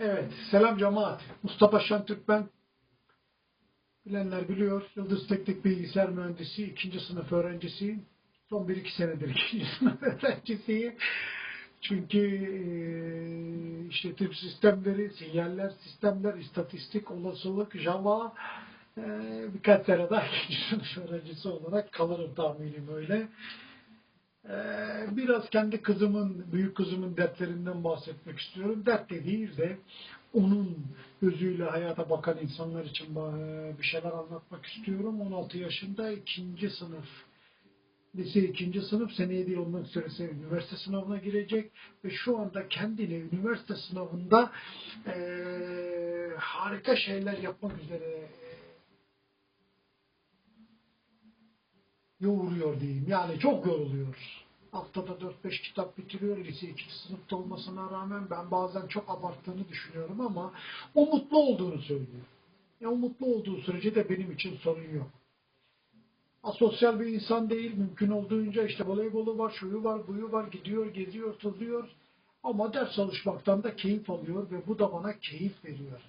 Evet, selam cemaat. Mustafa Şentürk ben. Bilenler biliyor. Yıldız Teknik Bilgisayar Mühendisi, ikinci sınıf öğrencisiyim. Son bir iki senedir ikinci sınıf öğrencisiyim. Çünkü eee, işletim sistemleri, sinyaller, sistemler, istatistik, olasılık, Java, eee, birkaç sene daha ikinci sınıf öğrencisi olarak kalırım tahminim öyle. Ee, biraz kendi kızımın, büyük kızımın dertlerinden bahsetmek istiyorum. Dert de değil de onun gözüyle hayata bakan insanlar için bir şeyler anlatmak istiyorum. 16 yaşında ikinci sınıf, lise ikinci sınıf seneye değil ondan sonrası üniversite sınavına girecek ve şu anda kendini üniversite sınavında eee, harika şeyler yapmak üzere eee, yoğuruyor diyeyim. Yani çok yoruluyor. Haftada 4-5 kitap bitiriyor. Lise 2. sınıfta olmasına rağmen ben bazen çok abarttığını düşünüyorum ama o mutlu olduğunu söylüyor. Ya o mutlu olduğu sürece de benim için sorun yok. Asosyal bir insan değil. Mümkün olduğunca işte voleybolu var, şuyu var, buyu var, gidiyor, geziyor, tozuyor. Ama ders çalışmaktan da keyif alıyor ve bu da bana keyif veriyor.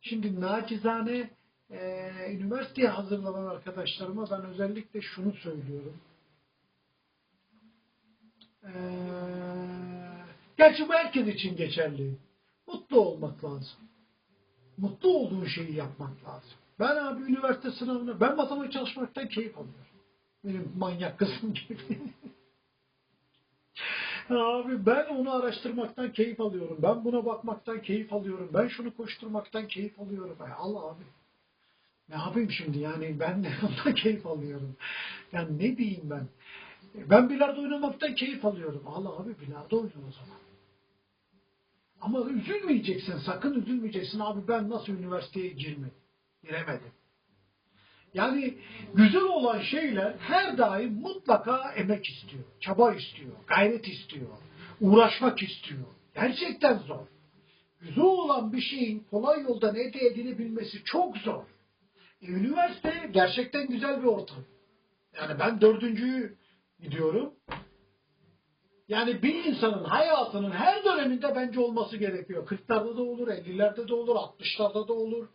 Şimdi nacizane e, üniversiteye hazırlanan arkadaşlarıma ben özellikle şunu söylüyorum. E, gerçi bu herkes için geçerli. Mutlu olmak lazım. Mutlu olduğun şeyi yapmak lazım. Ben abi üniversite sınavına, ben matematik çalışmaktan keyif alıyorum. Benim manyak kızım gibi. Abi ben onu araştırmaktan keyif alıyorum. Ben buna bakmaktan keyif alıyorum. Ben şunu koşturmaktan keyif alıyorum. Ay Allah abi. Ne yapayım şimdi yani ben de ondan keyif alıyorum. Yani ne diyeyim ben? Ben bilardo oynamaktan keyif alıyorum. Allah abi bilardo oyna o zaman. Ama üzülmeyeceksin, sakın üzülmeyeceksin. Abi ben nasıl üniversiteye girmedim, giremedim. Yani güzel olan şeyler her daim mutlaka emek istiyor, çaba istiyor, gayret istiyor, uğraşmak istiyor. Gerçekten zor. Güzel olan bir şeyin kolay yoldan elde edilebilmesi çok zor. E, üniversite gerçekten güzel bir ortam. Yani ben dördüncüyü gidiyorum. Yani bir insanın hayatının her döneminde bence olması gerekiyor. 40'larda da olur, 50'lerde de olur, 60'larda da olur.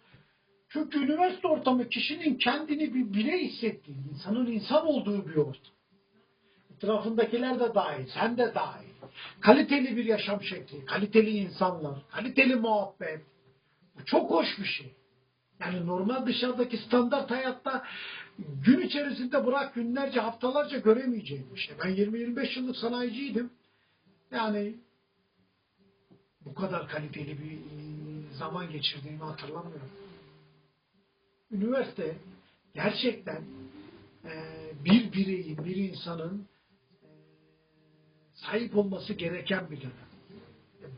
Çünkü üniversite ortamı kişinin kendini bir birey hissettiği, insanın insan olduğu bir ortam. Etrafındakiler de dahil, sen de dahil. Kaliteli bir yaşam şekli, kaliteli insanlar, kaliteli muhabbet. Bu çok hoş bir şey. Yani normal dışarıdaki standart hayatta gün içerisinde bırak günlerce, haftalarca göremeyeceğim bir şey. Ben 20-25 yıllık sanayiciydim. Yani bu kadar kaliteli bir e, zaman geçirdiğimi hatırlamıyorum. Üniversite gerçekten e, bir bireyin, bir insanın e, sahip olması gereken bir dönem.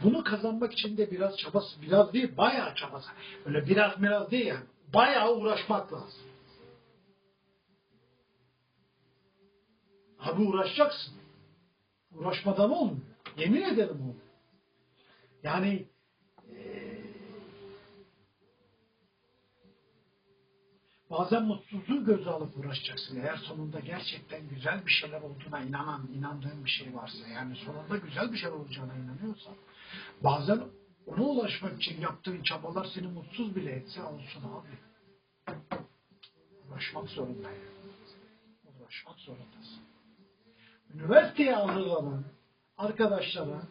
Bunu kazanmak için de biraz çabası, biraz değil, bayağı çabası. Öyle biraz biraz değil yani. Bayağı uğraşmak lazım. Abi uğraşacaksın. Uğraşmadan olmuyor. Yemin ederim olmuyor. Yani bazen mutsuzluğu göze alıp uğraşacaksın. Eğer sonunda gerçekten güzel bir şeyler olduğuna inanan, inandığın bir şey varsa, yani sonunda güzel bir şeyler olacağına inanıyorsan, bazen ona ulaşmak için yaptığın çabalar seni mutsuz bile etse olsun abi. Uğraşmak zorundayım. Uğraşmak zorundasın. Üniversiteye hazırlanan arkadaşlara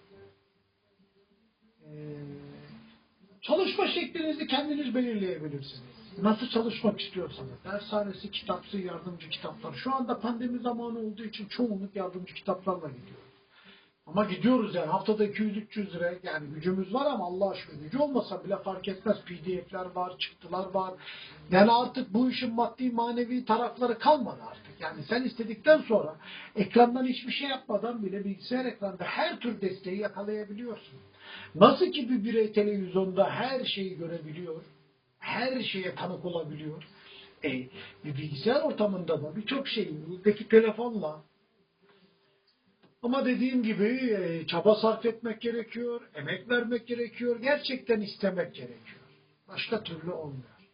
çalışma şeklinizi kendiniz belirleyebilirsiniz. Nasıl çalışmak istiyorsanız. Dershanesi, kitapsı, yardımcı kitaplar. Şu anda pandemi zamanı olduğu için çoğunluk yardımcı kitaplarla gidiyor. Ama gidiyoruz yani haftada 200-300 lira yani gücümüz var ama Allah aşkına gücü olmasa bile fark etmez. PDF'ler var, çıktılar var. Yani artık bu işin maddi manevi tarafları kalmadı artık. Yani sen istedikten sonra ekrandan hiçbir şey yapmadan bile bilgisayar ekranda her tür desteği yakalayabiliyorsun. Nasıl ki bir birey televizyonda her şeyi görebiliyor, her şeye tanık olabiliyor. E, bir bilgisayar ortamında da birçok şeyi buradaki telefonla ama dediğim gibi e, çaba sarf etmek gerekiyor, emek vermek gerekiyor, gerçekten istemek gerekiyor. Başka türlü olmuyor.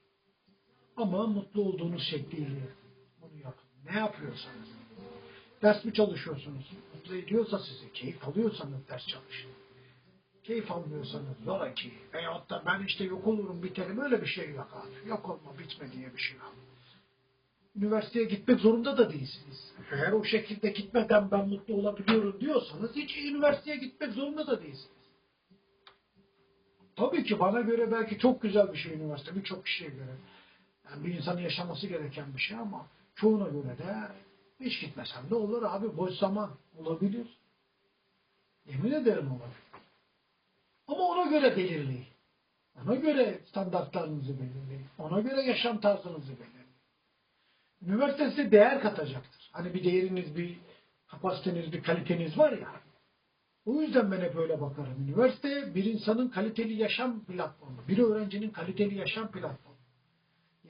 Ama mutlu olduğunuz şekliyle bunu yapın. Ne yapıyorsanız. Ders mi çalışıyorsunuz? Mutlu ediyorsa sizi, keyif alıyorsanız ders çalışın. Keyif almıyorsanız zoraki veyahut da ben işte yok olurum biterim öyle bir şey yok abi. Yok olma bitme diye bir şey yok. Üniversiteye gitmek zorunda da değilsiniz. Eğer o şekilde gitmeden ben mutlu olabiliyorum diyorsanız hiç üniversiteye gitmek zorunda da değilsiniz. Tabii ki bana göre belki çok güzel bir şey üniversite birçok kişiye göre. Yani bir insanın yaşaması gereken bir şey ama çoğuna göre de hiç gitmesem de olur abi boş zaman olabilir. Yemin ederim olabilir. Ama ona göre belirleyin. Ona göre standartlarınızı belirleyin. Ona göre yaşam tarzınızı belirleyin. Üniversite size değer katacaktır. Hani bir değeriniz, bir kapasiteniz, bir kaliteniz var ya. O yüzden ben hep öyle bakarım. Üniversite bir insanın kaliteli yaşam platformu. Bir öğrencinin kaliteli yaşam platformu.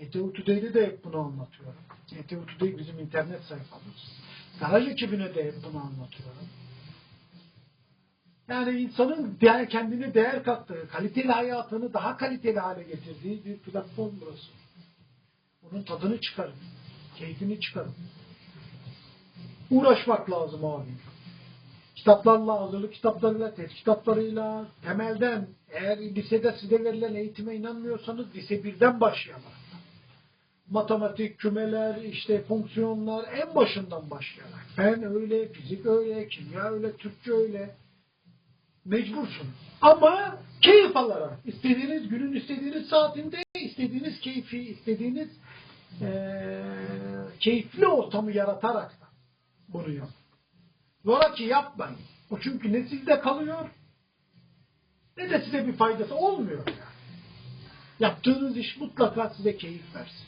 YTU Today'de de hep bunu anlatıyorum. YTU Today bizim internet sayfamız. Garaj ekibine de hep bunu anlatıyorum. Yani insanın değer, kendine değer kattığı, kaliteli hayatını daha kaliteli hale getirdiği bir platform burası. Bunun tadını çıkarın. Keyfini çıkarın. Uğraşmak lazım abi. Kitaplarla, hazırlık kitaplarıyla, test kitaplarıyla, temelden, eğer lisede size verilen eğitime inanmıyorsanız lise birden başlayalım. Matematik, kümeler, işte fonksiyonlar en başından başlayarak. Fen öyle, fizik öyle, kimya öyle, Türkçe öyle. Mecbursun. Ama keyif alarak, istediğiniz günün istediğiniz saatinde, istediğiniz keyfi, istediğiniz eee, keyifli ortamı yaratarak da bunu yap. Zoraki yapmayın. O çünkü ne sizde kalıyor ne de size bir faydası olmuyor yani. Yaptığınız iş mutlaka size keyif versin.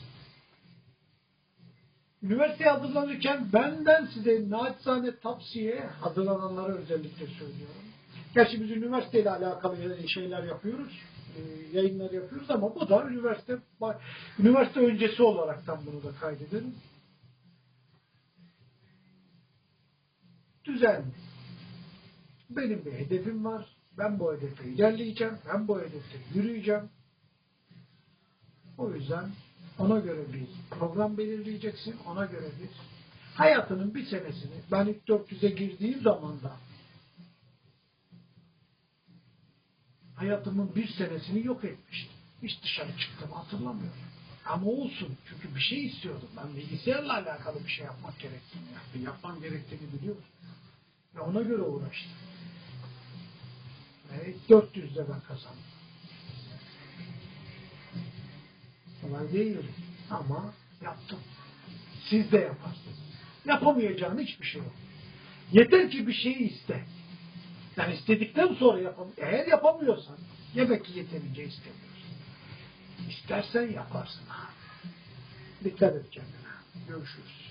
Üniversiteye hazırlanırken benden size naçizane tavsiye hazırlananlara özellikle söylüyorum. Gerçi biz üniversiteyle alakalı şeyler yapıyoruz, e, yayınlar yapıyoruz ama bu da üniversite üniversite öncesi olaraktan bunu da kaydedelim. Düzenli. Benim bir hedefim var. Ben bu hedefe ilerleyeceğim. Ben bu hedefte yürüyeceğim. O yüzden ona göre bir program belirleyeceksin. Ona göre bir hayatının bir senesini ben ilk 400'e girdiğim zaman da hayatımın bir senesini yok etmiştim. Hiç dışarı çıktım hatırlamıyorum. Ama olsun. Çünkü bir şey istiyordum. Ben bilgisayarla alakalı bir şey yapmak gerektiğini, yani yapmam gerektiğini biliyorum. Ve ona göre uğraştım. Ve 400'de ben kazandım. Kolay değil ama yaptım. Siz de yaparsınız. Yapamayacağın hiçbir şey yok. Yeter ki bir şeyi iste. Yani istedikten sonra yapam eğer yapamıyorsan demek ki yeterince istemiyorsun. İstersen yaparsın abi. Dikkat et kendine. Görüşürüz.